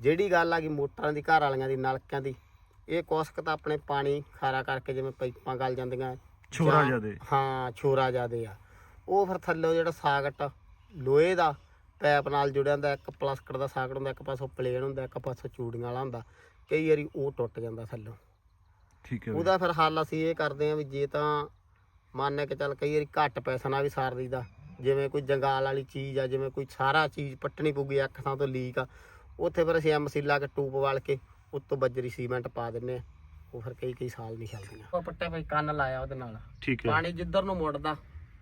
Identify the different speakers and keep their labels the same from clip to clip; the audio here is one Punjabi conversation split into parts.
Speaker 1: ਜਿਹੜੀ ਗੱਲ ਆ ਗਈ ਮੋਟਰਾਂ ਦੀ ਘਰ ਵਾਲੀਆਂ ਦੀ ਨਲਕਿਆਂ ਦੀ ਇਹ ਕੁਸਕ ਤਾਂ ਆਪਣੇ ਪਾਣੀ ਖਾਰਾ ਕਰਕੇ ਜਿਵੇਂ ਪਾਈਪਾਂ ਗਲ ਜਾਂਦੀਆਂ
Speaker 2: ਛੋਰਾ
Speaker 1: ਜਾਂ-
Speaker 2: ਜ਼ਿਆਦੇ।
Speaker 1: ਹਾਂ ਛੋਰਾ ਜਿਆਦੇ ਆ। ਉਹ ਫਿਰ ਥੱਲੇ ਜਿਹੜਾ ਸਾਕਟ ਲੋਹੇ ਦਾ ਪੈਪ ਨਾਲ ਜੁੜਿਆ ਹੁੰਦਾ ਇੱਕ ਪਲਾਸਟਿਕ ਦਾ ਸਾਕਟ ਹੁੰਦਾ ਇੱਕ ਪਾਸੋਂ ਪਲੇਨ ਹੁੰਦਾ ਇੱਕ ਪਾਸੋਂ ਚੂੜੀਆਂ ਵਾਲਾ ਹੁੰਦਾ ਕਈ ਵਾਰੀ ਉਹ ਟੁੱਟ ਜਾਂਦਾ ਥੱਲੋਂ।
Speaker 2: ਠੀਕ ਹੈ
Speaker 1: ਉਹਦਾ ਫਿਰ ਹੱਲ ਅਸੀਂ ਇਹ ਕਰਦੇ ਹਾਂ ਵੀ ਜੇ ਤਾਂ ਮੰਨ ਕੇ ਚੱਲ ਕਈ ਵਾਰੀ ਘੱਟ ਪੈਸਾ ਨਾਲ ਵੀ ਸਾਰ ਦਈਦਾ ਜਿਵੇਂ ਕੋਈ ਜੰਗਾਲ ਵਾਲੀ ਚੀਜ਼ ਆ ਜਿਵੇਂ ਕੋਈ ਸਾਰਾ ਚੀਜ਼ ਪੱਟਣੀ ਪਊਗੀ ਇੱਕ ਥਾਂ ਤੋਂ ਲੀਕ ਆ ਉੱਥੇ ਫਿਰ ਅਸੀਂ ਐਮਸੀ ਲਾ ਕੇ ਟੂਬ ਵਾਲ ਕੇ ਉੱਤੋਂ ਬੱਜਰੀ ਸੀਮੈਂਟ ਪਾ ਦਿੰਨੇ ਆ। ਉਹ ਫਿਰ ਕਈ ਕਈ ਸਾਲ ਨਹੀਂ ਚੱਲਦੀਆਂ। ਉਹ ਪੱਟੇ ਭਾਈ ਕੰਨ ਲਾਇਆ ਉਹਦੇ ਨਾਲ।
Speaker 2: ਠੀਕ ਹੈ।
Speaker 1: ਪਾਣੀ ਜਿੱਧਰ ਨੂੰ ਮੁੜਦਾ